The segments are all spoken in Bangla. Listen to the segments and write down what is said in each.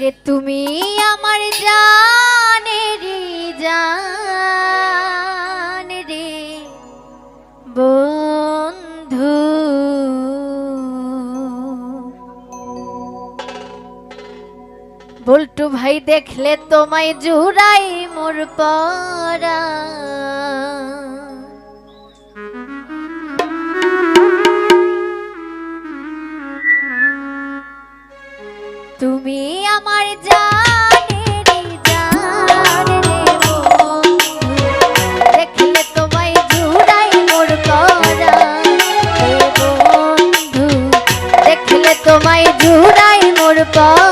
ওরে তুমি আমার জানের জান রে। বন্ধু। বল্টু ভাই দেখলে তোমায় জুড়াই মোর পরা আমার জানেরি জান রে দেখলে তোমায় জুড়াই মোর করা। দেখলে তোমায় জুড়াই মোর করা।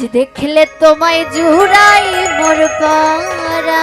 আজ দেখলে তোমায় জুড়াই মোর পারা